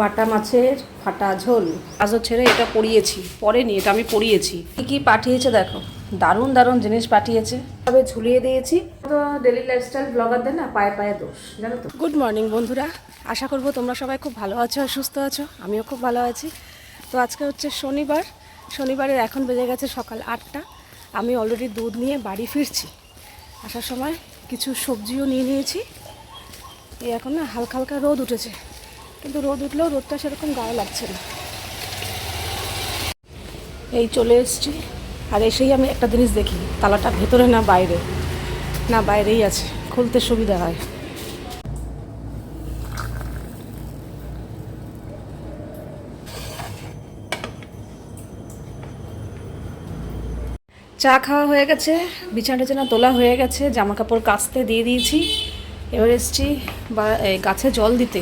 বাটা মাছের ফাটা ঝোল। গাজর ছেড়ে এটা পরিয়েছি পরেনি এটা আমি পরিয়েছি কি কি পাঠিয়েছে দেখো, দারুণ দারুণ জিনিস পাঠিয়েছে। তবে ঝুলিয়ে দিয়েছি। তো ডেলি লাইফস্টাইল ব্লগারদের না পায়ে পায়ে দোষ, জানো তো। গুড মর্নিং বন্ধুরা, আশা করব তোমরা সবাই খুব ভালো আছো আর সুস্থ আছো, আমিও খুব ভালো আছি। তো আজকে হচ্ছে শনিবার, শনিবারের এখন বেজে গেছে সকাল আটটা, আমি অলরেডি দুধ নিয়ে বাড়ি ফিরছি। আসার সময় কিছু সবজিও নিয়ে নিয়েছি, এই এখন না হালকা হালকা রোদ উঠেছে। কিন্তু রোদ উঠলেও রোদটা সেরকম গায়ে লাগছে না। এই চলে এসছি, আর এসেই আমি একটা জিনিস দেখি, তালাটা ভেতরে না বাইরে? না, বাইরেই আছে, খুলতে সুবিধা হয়। চা খাওয়া হয়ে গেছে, বিছানা টিছানা তোলা হয়ে গেছে জামা কাপড় কাচতে দিয়ে দিয়েছি। এবার এসছি বা গাছে জল দিতে।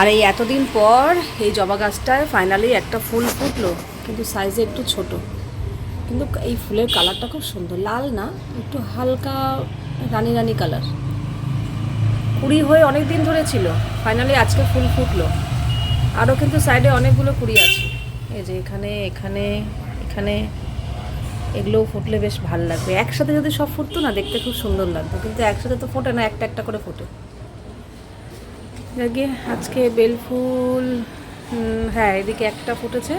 আর এই এতদিন পর এই জবা গাছটায় ফাইনালি একটা ফুল ফুটলো, কিন্তু সাইজে একটু ছোট। কিন্তু এই ফুলের কালারটা খুব সুন্দর। লাল না, একটু হালকা রানি রানি কালার কুড়ি হয়ে অনেক দিন ধরে ছিল। ফাইনালি আজকে ফুল ফুটলো। আরও কিন্তু সাইডে অনেকগুলো কুড়ি আছে। এই যে এখানে এখানে এখানে, এগুলোও ফুটলে বেশ ভালো লাগবে। একসাথে যদি সব ফুটতো না, দেখতে খুব সুন্দর লাগতো। কিন্তু একসাথে তো ফোটে না, একটা একটা করে ফোটে। দেখি আজকে বেলফুল হ্যাঁ এদিকে একটা ফুটেছে।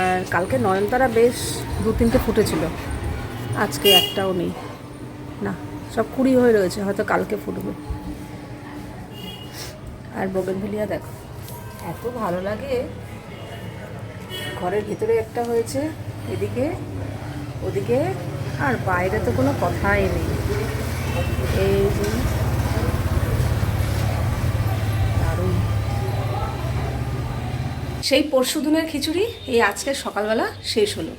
আর কালকে নয়নতারা বেশ দু তিনটে ফুটেছিল। আজকে একটাও নেই। না, সব কুড়ি হয়ে রয়েছে, হয়তো কালকে ফুটবে। আর বোগেনভেলিয়া দেখো, এত ভালো লাগে। ঘরের ভিতরে একটা হয়েছে, এদিকে, ওদিকে, আর বাইরে তো কোনো কথাই নেই। এই সেই পরশু দিনের খিচুড়ি এই আজকে সকালবেলা শেষ হলো।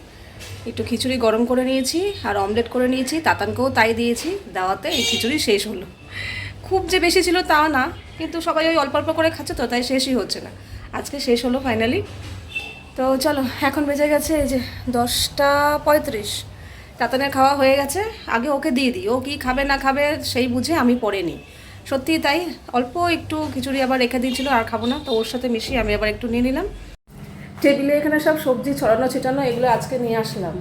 একটু খিচুড়ি গরম করে নিয়েছি আর অমলেট করে নিয়েছি, তাতানকেও তাই দিয়েছি, দাওয়াতে এই খিচুড়ি শেষ হলো। খুব যে বেশি ছিল তাও না, কিন্তু সবাই ওই অল্প অল্প করে খাচ্ছে তো, তাই শেষই হচ্ছে না। আজকে শেষ হলো ফাইনালি তো চলো, এখন বেজে গেছে এই যে দশটা পঁয়ত্রিশ। তাতানের খাওয়া হয়ে গেছে, আগে ওকে দিয়ে দিই, ও কি খাবে না খাবে সেই বুঝে আমি পরে নিই। সত্যি তাই। অল্প একটু খিচুড়ি আবার রেখে দিয়েছিল, আর খাব না। তো ওর সাথে মিশিয়ে আমি আবার একটু নিয়ে নিলাম। টেবিলে এখানে সব সবজি ছড়ানো ছিটানো, এগুলো আজকে নিয়ে আসলাম।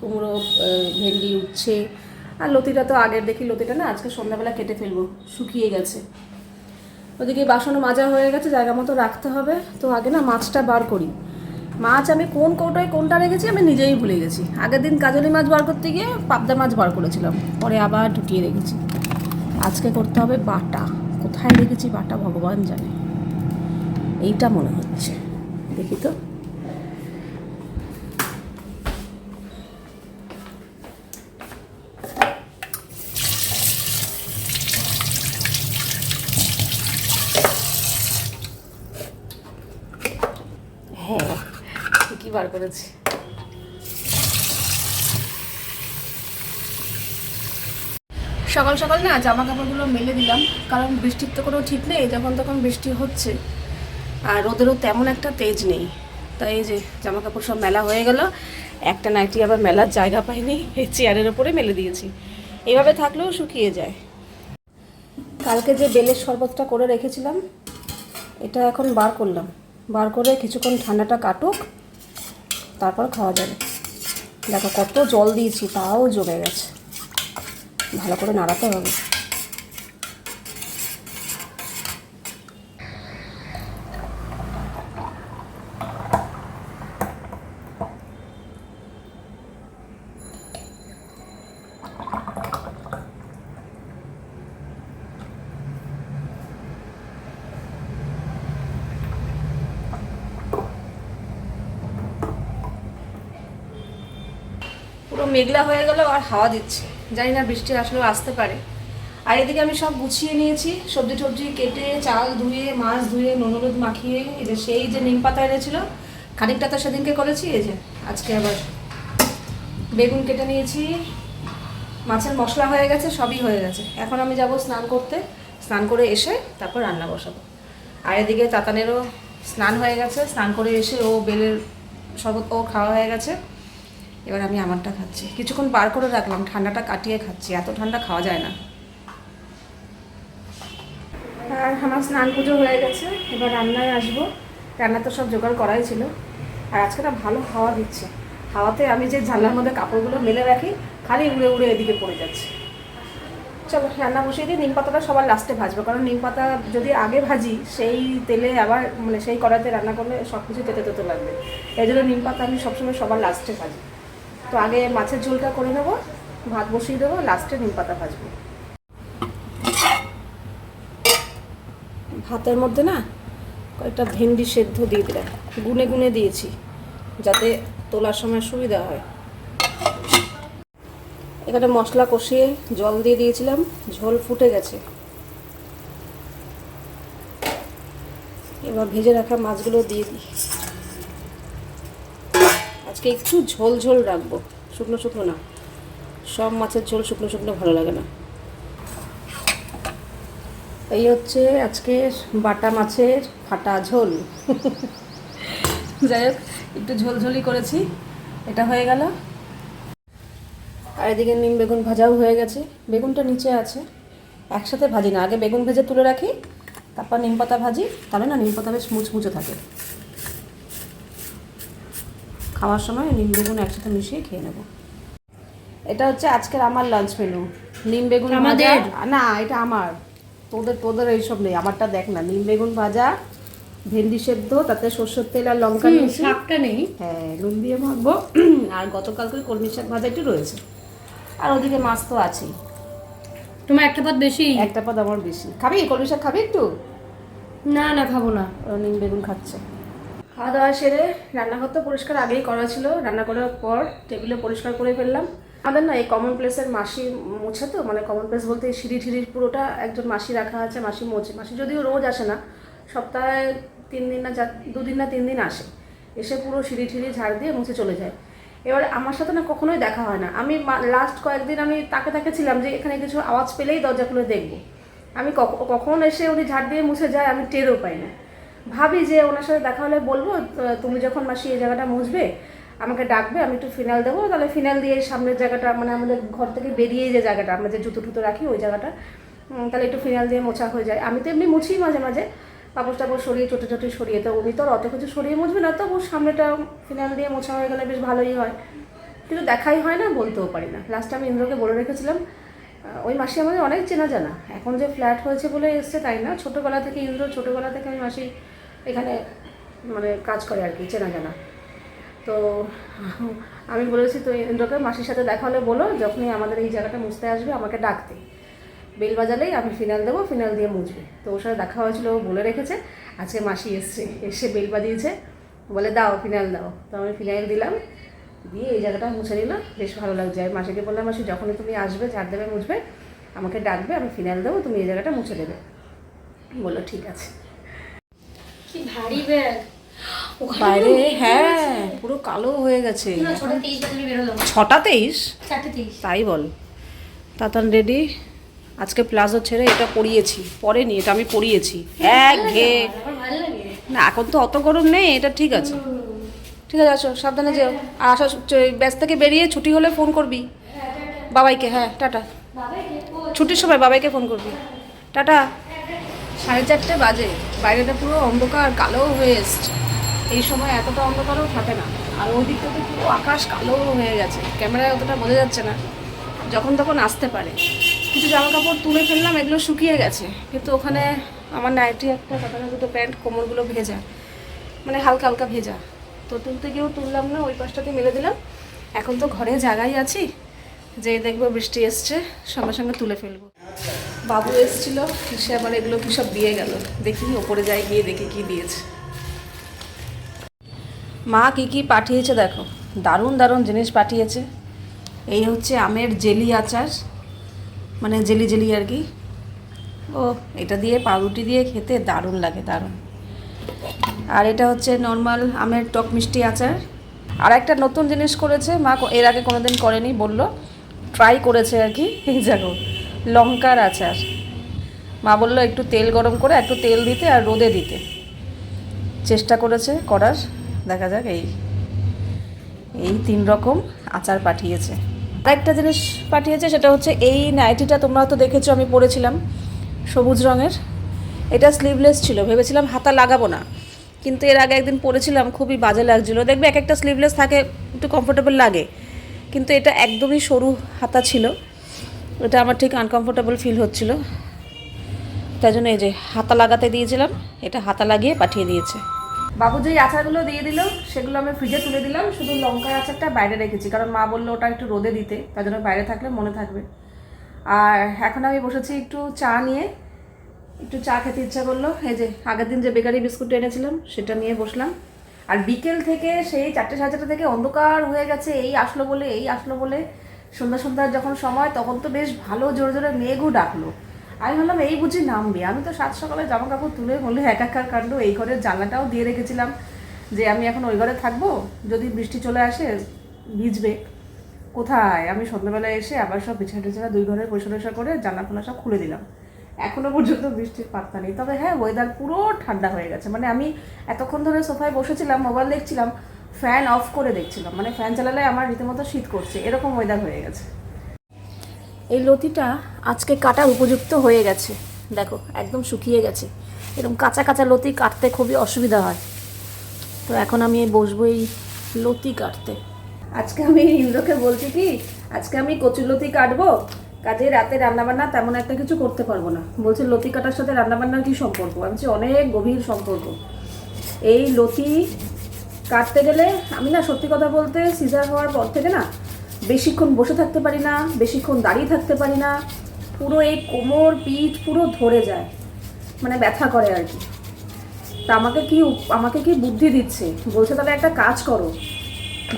কুমড়ো ভেন্ডি, উচ্ছে। আর লতিটা তো আগের দেখি, লতিটা না আজকে সন্ধ্যাবেলা কেটে ফেলব, শুকিয়ে গেছে। ওদিকে বাসনও মাজা হয়ে গেছে, জায়গা মতো রাখতে হবে। তো আগে না মাছটা বার করি। মাছ আমি কোন কৌটায় কোনটা রেখেছি আমি নিজেই ভুলে গেছি। আগের দিন কাজলি মাছ বার করতে গিয়ে পাবদা মাছ বার করেছিলাম, পরে আবার ঢুকিয়ে রেখেছি। আজকে করতে হবে বাটা। কোথায় রেখেছি বাটা, ভগবান জানে। এইটা মনে হচ্ছে। দেখি তো। হ্যাঁ ঠিকই বার করেছি। সকাল সকাল না জামা কাপড়গুলো মেলে দিলাম, কারণ বৃষ্টির তো কোনো ঠিক নেই, যখন তখন বৃষ্টি হচ্ছে। আর রোদেরও তেমন একটা তেজ নেই। তাই এই যে জামা কাপড় সব মেলা হয়ে গেল, একটা নাইটি আবার মেলার জায়গা পাইনি, এই চেয়ারের ওপরে মেলে দিয়েছি। এভাবে থাকলেও শুকিয়ে যায়। কালকে যে বেলের শরবতটা করে রেখেছিলাম, এটা এখন বার করলাম। বার করে কিছুক্ষণ ঠান্ডাটা কাটুক, তারপর খাওয়া যাবে। দেখো কত জল দিয়েছি, তাও জমে গেছে। ভালো করে নাড়াতে হবে। পুরো মেঘলা হয়ে গেল আর হাওয়া দিচ্ছে জানি না বৃষ্টি আসলেও আসতে পারে। আর এদিকে আমি সব গুছিয়ে নিয়েছি, সবজি টবজি কেটে, চাল ধুয়ে, মাছ ধুয়ে নুন হলুদ মাখিয়ে, এই যে সেই যে নিম পাতা এনেছিল, খানিকটা তো সেদিনকে করেছি, এই যে আজকে আবার বেগুন কেটে নিয়েছি, মাছের মশলা হয়ে গেছে, সবই হয়ে গেছে। এখন আমি যাব স্নান করতে, স্নান করে এসে তারপর রান্না বসাবো। আর এদিকে তাতানেরও স্নান হয়ে গেছে, স্নান করে এসে ও বেলের শরবত, ও খাওয়া হয়ে গেছে। এবার আমি আমারটা খাচ্ছি। কিছুক্ষণ বার করে রাখলাম, ঠান্ডাটা কাটিয়ে খাচ্ছি। এত ঠান্ডা খাওয়া যায় না। আর আমার স্নান পুজো হয়ে গেছে, এবার রান্নায় আসব। রান্না তো সব জোগাড় করাই ছিল। আর আজকে না ভালো হাওয়া দিচ্ছে। হাওয়াতে আমি যে জানলার মধ্যে কাপড়গুলো মেলে রাখি, খালি উড়ে উড়ে এদিকে পড়ে যাচ্ছে। চলো, রান্না বসিয়ে দিই। নিম পাতাটা সবার লাস্টে ভাজবো। কারণ নিম পাতা যদি আগে ভাজি, সেই তেলে আবার মানে সেই কড়াইতে রান্না করলে সব কিছু তেতে তেতে লাগবে। এই জন্য নিম পাতা আমি সবসময় সবার লাস্টে ভাজি। তো আগে মাছের ঝোলটা করে নেব, ভাত বসিয়ে দেবো লাস্টে নিম পাতা ভাজবো। ভাতের মধ্যে না কয়েকটা ভেন্ডি সেদ্ধ দিয়ে দিলাম, গুনে গুনে দিয়েছি, যাতে তোলার সময় সুবিধা হয়। এখানে মশলা কষিয়ে জল দিয়ে দিয়েছিলাম, ঝোল ফুটে গেছে। এবার ভেজে রাখা মাছগুলো দিয়ে দিই। আজকে একটু ঝোল ঝোল রাখব। শুকনো শুকনো না। সব মাছের ঝোল শুকনো শুকনো ভালো লাগে না। এই হচ্ছে আজকে বাটা মাছের ফাটা ঝোল। যাই হোক, একটু ঝোলঝোলি করেছি। এটা হয়ে গেল। আর এদিকে নিম বেগুন ভাজাও হয়ে গেছে। বেগুনটা নিচে আছে। একসাথে ভাজি না। আগে বেগুন ভেজে তুলে রাখি, তারপর নিম পাতা ভাজি। তাহলে না, নিম পাতা বেশ মুচমুচে থাকে। খাওয়ার সময় নিম বেগুন একসাথে মিশিয়ে খেয়ে নেব। এটা হচ্ছে আজকের আমার লাঞ্চ মেনু নিম বেগুন আমাদের? না এটা আমার। তোদের তোদের এইসব নেই আমারটা দেখ না। নিম বেগুন ভাজা ভেন্ডি সেদ্ধ তাতে সর্ষের তেল আর লঙ্কা নিয়েছি শাকটা নেই। হ্যাঁ নুন দিয়ে মাখবো আর গতকালকে কলমি শাক ভাজা একটু রয়েছে। আর ওদিকে মাছ তো আছেই। তোমার একটা পদ বেশি? একটা পদ আমার বেশি। খাবি? কলমি শাক খাবি একটু? না না খাব না। নিম বেগুন খাচ্ছে। খাওয়া দাওয়া সেরে রান্নাঘর তো পরিষ্কার আগেই করা ছিল। রান্না করার পর টেবিলে পরিষ্কার করে ফেললাম। আমাদের না এই কমন প্লেসের মাসি মোছে তো মানে কমন প্লেস বলতে সিঁড়ি ঠিড়ির পুরোটা একজন মাসি রাখা আছে, মাসি মোছে। মাসি যদিও রোজ আসে না, সপ্তাহে তিন দিন না দুদিন না তিন দিন আসে। এসে পুরো সিঁড়ি ঠিড়ি ঝাড় দিয়ে মুছে চলে যায়। এবার আমার সাথে না কখনোই দেখা হয় না। আমি লাস্ট কয়েকদিন আমি তাকে তাকে ছিলাম যে এখানে কিছু আওয়াজ পেলেই দরজা খুলে দেখব। আমি কখন এসে উনি ঝাড় দিয়ে মুছে যায় আমি টেরও পাই না। ভাবি যে ওনার সাথে দেখা হলে বলব তুমি যখন মাসি এই জায়গাটা মুছবে, আমাকে ডাকবে, আমি একটু ফিনাল দেবো, তাহলে ফিনাল দিয়ে সামনের জায়গাটা মানে আমাদের ঘর থেকে বেরিয়ে যে জায়গাটা, আমরা যে জুতো টুতো রাখি ওই জায়গাটা তাহলে একটু ফিনাল দিয়ে মোছা হয়ে যায়। আমি তো এমনি মুছি মাঝে মাঝে, কাপড় টাপড় সরিয়ে ছোটো ছোটো সরিয়ে, তো উনি তো অত কিছু সরিয়ে মুছবে না তবু সামনেটা ফিনাল দিয়ে মোছা হয়ে গেলে বেশ ভালোই হয়। কিন্তু দেখাই হয় না, বলতেও পারি না। লাস্ট আমি ইন্দ্রকে বলে রেখেছিলাম ওই মাসি আমাদের অনেক চেনা জানা। এখন যে ফ্ল্যাট হয়েছে বলে এসছে তাই না? ছোটোবেলা থেকে ইন্দ্র, ছোটোবেলা থেকে আমি মাসি এখানে মানে কাজ করে আর কি, চেনা জানা। তো আমি বলেছি তো ইন্দ্রকে মাসির সাথে দেখা হলে বলো, যখনই আমাদের এই জায়গাটা মুছতে আসবে, আমাকে ডাকতে। বেল বাজালেই আমি ফিনাল দেবো ফিনাল দিয়ে মুছবে। তো ওর সাথে দেখা হয়েছিল, ও বলে রেখেছে, আজকে মাসি এসছে, এসে বেল বাজিয়েছে। বলে, দাও ফিনাল দাও। তো আমি ফিনাইল দিলাম, দিয়ে এই জায়গাটা মুছে নিল বেশ ভালো লাগছে। আর মাসিকে বললাম, মাসি, যখনই তুমি আসবে, ঝাড় দেবে, মুছবে, আমাকে ডাকবে, আমি ফিনাইল দেবো, তুমি এই জায়গাটা মুছে দেবে। বলল, ঠিক আছে। কি ভারী ব্যাগ। বাইরে হ্যাঁ পুরো কালো হয়ে গেছে। ছটা তেইশ তাই বল। তাতান রেডি। আজকে প্লাজো ছেড়ে এটা পরিয়েছি। পরেনি এটা আমি পরিয়েছি। এক ঘে। না এখন তো অত গরম নেই এটা ঠিক আছে। ঠিক আছে আসো সাবধানে যেও। আর আসো ব্যাস থেকে বেরিয়ে ছুটি হলে ফোন করবি। বাবাইকে হ্যাঁ টাটা। ছুটির সময় বাবাইকে ফোন করবি। টাটা। সাড়ে চারটে বাজে। বাইরেটা পুরো অন্ধকার, কালো হয়ে এসছে এই সময় এতটা অন্ধকারও থাকে না। আর ওই দিকটাতে পুরো আকাশ কালো হয়ে গেছে। ক্যামেরায় অতটা বোঝা যাচ্ছে না। যখন তখন আসতে পারে। কিছু জামা কাপড় তুলে ফেললাম, এগুলো শুকিয়ে গেছে। কিন্তু ওখানে আমার নাইটি একটা কাটানো দুটো প্যান্ট, কোমরগুলো ভেজা। মানে হালকা হালকা ভেজা। তো তুলতে গিয়েও তুললাম না, ওই পাশটাতে মেলে দিলাম। এখন তো ঘরে জায়গায় আছি। যে দেখব বৃষ্টি এসছে, সঙ্গে সঙ্গে তুলে ফেলব। বাবু এসেছিল, সে আবার এগুলো কি সব দিয়ে গেল? দেখি ওপরে যাই গিয়ে, দেখি কি দিয়েছে। মা কি কি পাঠিয়েছে দেখো। দারুণ দারুণ জিনিস পাঠিয়েছে। এই হচ্ছে আমের জেলি আচার। মানে জেলি জেলি আর কি। ও, এটা দিয়ে পাউরুটি দিয়ে খেতে দারুণ লাগে, দারুণ। আর এটা হচ্ছে নর্মাল আমের টক মিষ্টি আচার। আর একটা নতুন জিনিস করেছে, মা এর আগে কোনোদিন করেনি, বলল। ট্রাই করেছে আর কি। এই দেখো লঙ্কার আচার। মা বলল, একটু তেল গরম করে, একটু তেল দিতে আর রোদে দিতে। চেষ্টা করেছে করার। দেখা যাক, এই এই তিন রকম আচার পাঠিয়েছে। আর একটা জিনিস পাঠিয়েছে, সেটা হচ্ছে এই নাইটিটা তোমরা তো দেখেছ, আমি পরেছিলাম সবুজ রঙের। এটা স্লিভলেস ছিল, ভেবেছিলাম হাতা লাগাবো না। কিন্তু এর আগে একদিন পরেছিলাম, খুবই বাজে লাগছিল। দেখবে এক একটা স্লিভলেস থাকে, একটু কমফোর্টেবল লাগে। কিন্তু এটা একদমই সরু হাতা ছিল। এটা আমার ঠিক আনকমফোর্টেবল ফিল হচ্ছিল। তাই জন্য এই যে হাতা লাগাতে দিয়েছিলাম, এটা হাতা লাগিয়ে পাঠিয়ে দিয়েছে। বাবু যে আচারগুলো দিয়ে দিল, সেগুলো আমি ফ্রিজে তুলে দিলাম, শুধু লঙ্কার আচারটা বাইরে রেখেছি, কারণ মা বলল ওটা একটু রোদে দিতে তাই জন্য বাইরে থাকলে মনে থাকবে। আর এখন আমি বসেছি একটু চা নিয়ে, একটু চা খেতে ইচ্ছা করল, এই যে আগের দিন যে বেকারি বিস্কুট এনেছিলাম, সেটা নিয়ে বসলাম। আর বিকেল থেকে সেই চারটে সাড়ে চারটে থেকে অন্ধকার হয়ে গেছে, এই আসলো বলে, এই আসলো বলে সন্ধ্যা সন্ধ্যার যখন সময়, তখন তো বেশ ভালো জোরে জোরে মেঘও ডাকলো। আমি ভাবলাম, এই বুঝি নামবে? আমি তো সাত সকালে জামা কাপড় তুলে বলে একাকার কাণ্ড, এই ঘরের জানলাটাও দিয়ে রেখেছিলাম যে আমি এখন ওই ঘরে থাকব, যদি বৃষ্টি চলে আসে, ভিজবে। কোথায়? আমি সন্ধ্যাবেলায় এসে আবার সব বিছানা টিছানা দুই ঘরের পরিষ্কার করে জানলা ফোলা সব খুলে দিলাম। এখনও পর্যন্ত বৃষ্টির পাত্তা নেই। তবে হ্যাঁ ওয়েদার পুরো ঠান্ডা হয়ে গেছে। মানে আমি এতক্ষণ ধরে সোফায় বসেছিলাম, মোবাইল দেখছিলাম ফ্যান অফ করে দেখছিলাম। মানে ফ্যান চালালে আমার রীতিমতো শীত করছে। এরকম ওয়েদার হয়ে গেছে। এই লতিটা আজকে কাটার উপযুক্ত হয়ে গেছে। দেখো একদম শুকিয়ে গেছে। এরকম কাঁচা কাঁচা লতি কাটতে খুবই অসুবিধা হয়। তো এখন আমি বসবো এই লতি কাটতে। আজকে আমি ইন্দ্রকে বলছি কি আজকে আমি কচুলতি কাটবো। কাজে রাতে রান্নাবান্না তেমন একটা কিছু করতে পারব না। বলছে লতি কাটার সাথে রান্নাবান্নার কি সম্পর্ক? আমি অনেক গভীর সম্পর্ক। এই লতি কাটতে গেলে আমি না সত্যি কথা বলতে সিজার হওয়ার পর থেকে না বেশিক্ষণ বসে থাকতে পারি না, বেশিক্ষণ দাঁড়িয়ে থাকতে পারি না, পুরো এই কোমর, পিঠ পুরো ধরে যায় মানে ব্যথা করে আর কি। তা আমাকে কি আমাকে কি বুদ্ধি দিচ্ছে? বলছে তাহলে একটা কাজ করো,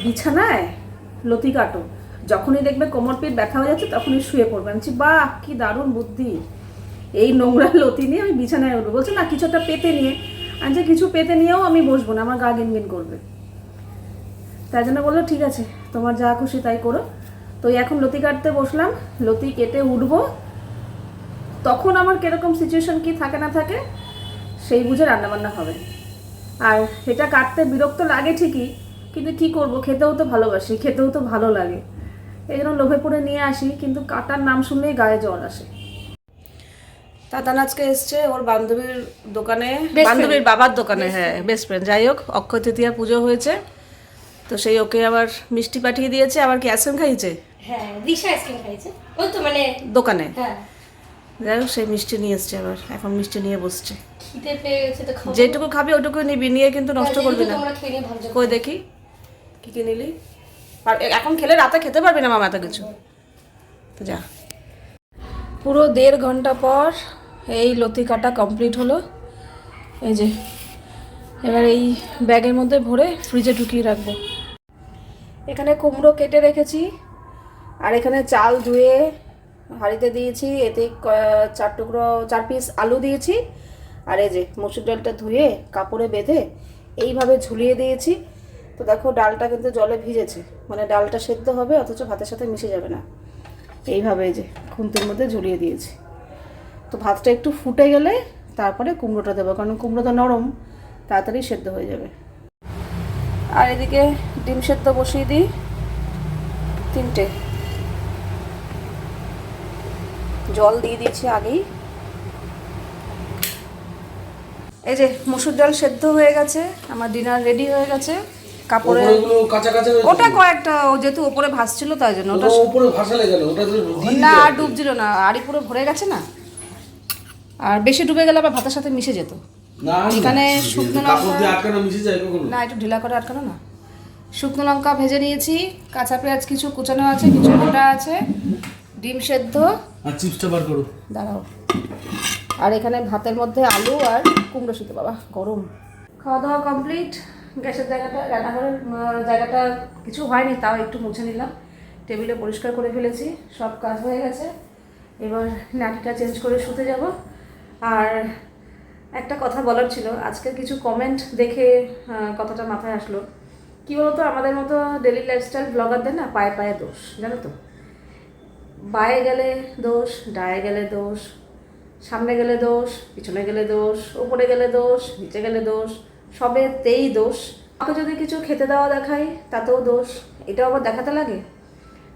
বিছানায় লতি কাটো, যখনই দেখবে কোমর, পিঠ ব্যথা হয়ে যাচ্ছে, তখনই শুয়ে পড়বে। আমি বাহ, কি দারুণ বুদ্ধি, এই নোংরা লতি নিয়ে আমি বিছানায় উঠবো। বলছে, না, কিছু একটা পেতে নিয়ে আমি যে কিছু পেতে নিয়েও আমি বসবো না, আমার গা গিনগিন করবে। তাই জন্য বলল, ঠিক আছে, তোমার যা খুশি তাই করো। তো এখন লতি কাটতে বসলাম, লতি কেটে উঠবো। তখন আমার কীরকম সিচুয়েশন কি থাকে না থাকে, সেই বুঝে রান্নাবান্না হবে। আর এটা কাটতে বিরক্ত লাগে ঠিকই, কিন্তু কি করব, খেতেও তো ভালোবাসি, খেতেও তো ভালো লাগে। এই জন্য লোভে পড়ে নিয়ে আসি, কিন্তু কাটার নাম শুনলেই গায়ে জল আসে। তাতান আজকে এসছে ওর বান্ধবীর দোকানে বান্ধবীর বাবার দোকানে হ্যাঁ বেস্ট ফ্রেন্ড যাই হোক অক্ষয় তৃতীয়া পুজো হয়েছে তো সেই ওকে আবার মিষ্টি পাঠিয়ে দিয়েছে। আবার কি আইসক্রিম খাইয়েছে হ্যাঁ দিশা আইসক্রিম খাইছে। তো মানে দোকানে? হ্যাঁ। যাই হোক সেই মিষ্টি নিয়ে এসছে আবার এখন মিষ্টি নিয়ে বসছে। খিদে পেয়ে গেছে তো খাব। যেটুকু খাবি ওটুকু নিবি নিয়ে কিন্তু নষ্ট করবি না। কই দেখি কি কি নিলি? আর এখন খেলে রাতে খেতে পারবি না মামা এত কিছু? তো যা। পুরো দেড় ঘণ্টা পর এই লতি কাটা কমপ্লিট হলো। এই যে, এবার এই ব্যাগের মধ্যে ভরে ফ্রিজে ঢুকিয়ে রাখব। এখানে কুমড়ো কেটে রেখেছি, আর এখানে চাল ধুয়ে হাঁড়িতে দিয়েছি, এতে চার টুকরো, চার পিস আলু দিয়েছি, আর এই যে মসুর ডালটা ধুয়ে কাপড়ে বেঁধে এইভাবে ঝুলিয়ে দিয়েছি। তো দেখো, ডালটা কিন্তু জলে ভিজেছে মানে ডালটা সেদ্ধ হবে, অথচ ভাতের সাথে মিশে যাবে না। এইভাবে এই যে খুন্তির মধ্যে ঝুলিয়ে দিয়েছি। তো ভাতটা একটু ফুটে গেলে তারপরে কুমড়োটা দেবো কারণ কুমড়োটা নরম তাড়াতাড়ি সেদ্ধ হয়ে যাবে। আর এদিকে ডিম সেদ্ধ বসিয়ে দিই তিনটে। জল দিয়ে দিয়েছি আগেই। এই যে মসুর ডাল সেদ্ধ হয়ে গেছে আমার ডিনার রেডি হয়ে গেছে। কাপড়ে। ওটা কয়েকটা ও যেহেতু ওপরে ভাসছিল তাই জন্য ওটা উপরে ভাসালে গেল ওটা না আর। ডুবছিল না আড়ি পুরো ভরে গেছে না? আর বেশি ডুবে গেলে আবার ভাতের সাথে মিশে যেত। এখানে শুকনো লঙ্কা- না একটু ঢিলা করে আটকানো না। শুকনো লঙ্কা ভেজে নিয়েছি কাঁচা পেঁয়াজ কিছু কুচানো আছে কিছু গোটা আছে ডিম সেদ্ধ। আর চিপসটা বার করো। দাঁড়াও। আর এখানে ভাতের মধ্যে আলু আর কুমড়ো সিদ্ধ বাবা গরম। খাওয়া দাওয়া কমপ্লিট গ্যাসের জায়গাটা রান্নাঘরের জায়গাটা কিছু হয়নি তাও একটু মুছে নিলাম। টেবিলে পরিষ্কার করে ফেলেছি সব কাজ হয়ে গেছে। এবার নাটিটা চেঞ্জ করে শুতে যাব। আর একটা কথা বলার ছিল, আজকের কিছু কমেন্ট দেখে কথাটা মাথায় আসলো। কী বলতো, আমাদের মতো ডেলি লাইফস্টাইল ব্লগারদের না পায়ে পায়ে দোষ, জানো তো? বায়ে গেলে দোষ, ডায়ে গেলে দোষ, সামনে গেলে দোষ, পিছনে গেলে দোষ ওপরে গেলে দোষ, নিচে গেলে দোষ, সবেতেই দোষ। কাউকে যদি কিছু খেতে দেওয়া দেখাই, তাতেও দোষ। এটাও আবার দেখাতে লাগে?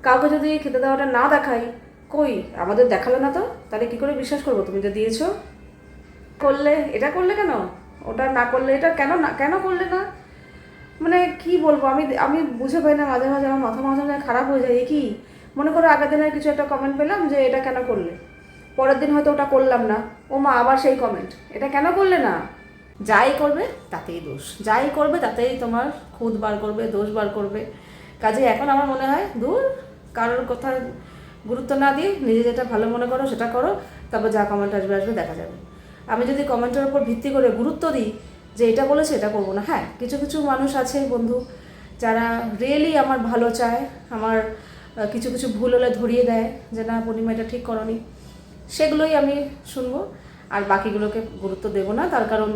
কাউকে যদি খেতে দেওয়াটা না দেখাই, কই? আমাদের দেখাল না তো? তাহলে কী করে বিশ্বাস করব? তুমি যে দিয়েছ। করলে, এটা করলে কেন? ওটা না করলে, এটা কেন না, কেন করলে না? মানে কি বলব? আমি আমি বুঝে পাই না, মাঝে মাঝে আমার মাথা মাঝে মাঝে খারাপ হয়ে যায় কি? মনে করো আগের দিনের কিছু একটা কমেন্ট পেলাম যে এটা কেন করলে? পরের দিন হয়তো ওটা করলাম না। ও মা, আবার সেই কমেন্ট এটা কেন করলে না? যাই করবে, তাতেই দোষ। যাই করবে, তাতেই তোমার খুদ বার করবে, দোষ বার করবে। কাজে এখন আমার মনে হয়, দূর, কারোর কথা গুরুত্ব না দিয়ে নিজে যেটা ভালো মনে করো, সেটা করো। তারপর যা কমেন্ট আসবে আসবে, দেখা যাবে। আমি যদি কমেন্টের উপর ভিত্তি করে গুরুত্ব দিই যে এটা বলেছে, এটা করব না। হ্যাঁ কিছু কিছু মানুষ আছে বন্ধু যারা রিয়েলি আমার ভালো চায়, আমার কিছু কিছু ভুল হলে ধরিয়ে দেয় যে না, পূর্ণিমা এটা ঠিক করনি। সেগুলোই আমি শুনব। আর বাকিগুলোকে গুরুত্ব দেবো না। তার কারণ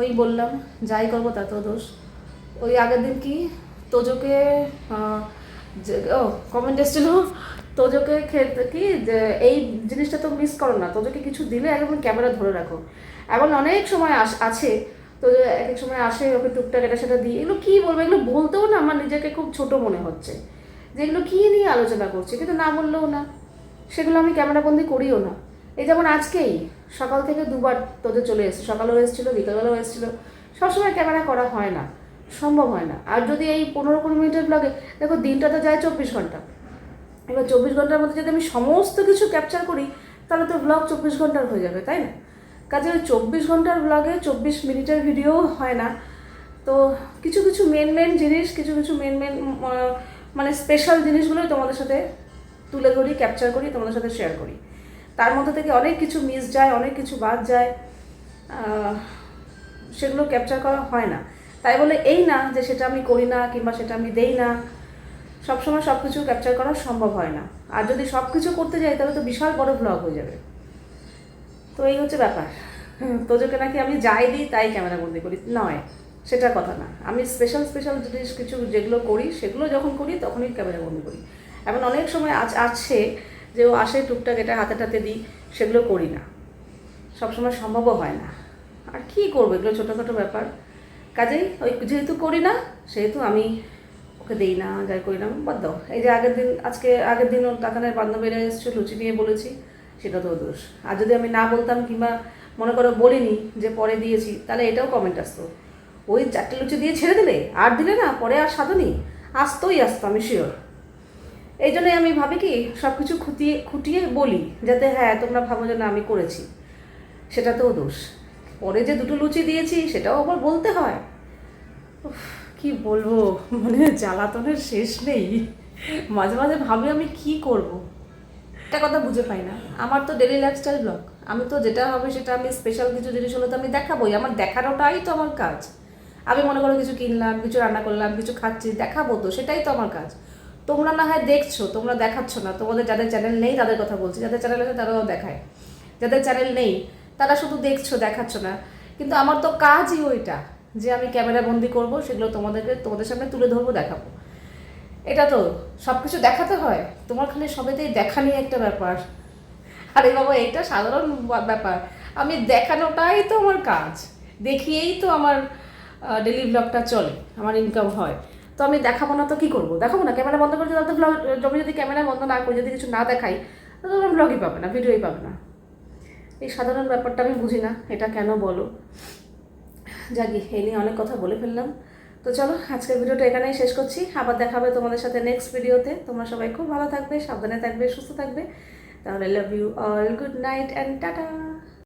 ওই বললাম, যাই করব তাতেও দোষ। ওই আগের দিন কি তোজোকে ও কমেন্ট এসেছিল তোজোকে খেতে কি যে এই জিনিসটা তো মিস করো না, তোজোকে কিছু দিলে একদম ক্যামেরা ধরে রাখো। এখন অনেক সময় আছে তো এক এক সময় আসে, ওকে টুকটাক এটা সেটা দিই এগুলো কী বলব, এগুলো বলতেও না আমার নিজেকে খুব ছোট মনে হচ্ছে। যে এগুলো কী নিয়ে আলোচনা করছে, কিন্তু না বললেও না। সেগুলো আমি ক্যামেরাবন্দি করিও না। এই যেমন আজকেই, সকাল থেকে দুবার তোদের চলে এসেছে, সকালেও এসেছিল, বিকালবেলাও এসেছিল। সবসময় ক্যামেরা করা হয় না, সম্ভব হয় না। আর যদি এই পনেরো কুড়ি মিনিটের ব্লগে দেখো দিনটা তো যায় চব্বিশ ঘণ্টা। এবার চব্বিশ ঘণ্টার মধ্যে যদি আমি সমস্ত কিছু ক্যাপচার করি, তাহলে তো ব্লগ চব্বিশ ঘণ্টার হয়ে যাবে, তাই না? কাজে ওই চব্বিশ ঘণ্টার ব্লগে চব্বিশ মিনিটের ভিডিও হয় না। তো কিছু কিছু মেন মেন জিনিস, কিছু কিছু মেন মেন মানে স্পেশাল জিনিসগুলোই তোমাদের সাথে তুলে ধরি ক্যাপচার করি, তোমাদের সাথে শেয়ার করি। তার মধ্যে থেকে অনেক কিছু মিস যায়, অনেক কিছু বাদ যায় সেগুলো ক্যাপচার করা হয় না। তাই বলে এই না যে সেটা আমি করি না কিংবা সেটা আমি দেই না। সবসময় সব কিছু ক্যাপচার করা সম্ভব হয় না। আর যদি সব কিছু করতে যাই, তাহলে তো বিশাল বড় ব্লগ হয়ে যাবে। তো এই হচ্ছে ব্যাপার। তোজোকে নাকি আমি যাই দিই, তাই ক্যামেরা বন্দি করি। নয়, সেটা কথা না। আমি স্পেশাল স্পেশাল জিনিস কিছু যেগুলো করি, সেগুলো যখন করি, তখনই ক্যামেরা বন্দি করি। এমন অনেক সময় আজ আছে যে ও আসে টুকটাক এটা হাতে টাতে দিই, সেগুলো করি না। সবসময় সম্ভবও হয় না। আর কি করব? এগুলো ছোটোখাটো ব্যাপার। কাজেই ওই যেহেতু করি না, সেহেতু আমি ওকে দিই না, যাই করি না, বাদ দাও। এই যে আগের দিন, আজকে আগের দিন ওর কাকানের বান্ধবীরা এসেছে, লুচি নিয়ে বলেছি, সেটা তো দোষ। আর যদি আমি না বলতাম কিংবা মনে করো বলিনি যে পরে দিয়েছি, তাহলে এটাও কমেন্ট আসতো। ওই চারটে লুচি দিয়ে ছেড়ে দিলে? আর দিলে না, পরে আর সাধনি আসতোই আসতো, আমি শিওর এই জন্যই আমি ভাবি কি সব কিছু খুঁটিয়ে খুঁটিয়ে বলি, যাতে হ্যাঁ তোমরা ভাবো যে না, আমি করেছি। সেটা সেটাতেও দোষ। পরে যে দুটো লুচি দিয়েছি, সেটাও আবার বলতে হয়। কি বলব? মানে জ্বালাতনের শেষ নেই। মাঝে মাঝে ভাবি আমি কি করব। একটা কথা বুঝে পাই না। আমার তো ডেলি লাইফস্টাইল ব্লগ আমি তো যেটা হবে সেটা আমি স্পেশাল কিছু জিনিস হলে তো আমি দেখাবোই। আমার দেখানোটাই তো আমার কাজ। আমি মনে করো কিছু কিনলাম, কিছু রান্না করলাম, কিছু খাচ্ছি, দেখাবো তো, সেটাই তো আমার কাজ। তোমরা না হয় দেখছ, তোমরা দেখাচ্ছ না। তোমাদের যাদের চ্যানেল নেই তাদের কথা বলছি। যাদের চ্যানেল আছে তারাও দেখায়। যাদের চ্যানেল নেই, তারা শুধু দেখছ, দেখাচ্ছ না। কিন্তু আমার তো কাজই ওইটা। যে আমি ক্যামেরা বন্দি করব, সেগুলো তোমাদেরকে, তোমাদের সামনে তুলে ধরবো, দেখাবো। এটা তো সব কিছু দেখাতে হয়। তোমার খালি সবেতেই দেখা নিয়ে একটা ব্যাপার। আরে বাবা, এটা সাধারণ ব্যাপার। আমি দেখানোটাই তো আমার কাজ। দেখিয়েই তো আমার ডেলি ব্লগটা চলে, আমার ইনকাম হয়। তো আমি দেখাবো না তো কী করব? দেখাবো না? ক্যামেরা বন্ধ করে তাহলে তো ব্লগ আমি যদি ক্যামেরা বন্ধ না করি, যদি কিছু না দেখাই, তাহলে ব্লগই পাবে না ভিডিওই পাবে না। এই সাধারণ ব্যাপারটা আমি বুঝি না, এটা কেন বলো? যাকি এই নিয়ে অনেক কথা বলে ফেললাম। তো চলো, আজকের ভিডিওটা এখানেই শেষ করছি। আবার দেখাবে তোমাদের সাথে নেক্সট ভিডিওতে। তোমরা সবাই খুব ভালো থাকবে, সাবধানে থাকবে, সুস্থ থাকবে। তাহলে love you all good night and ta ta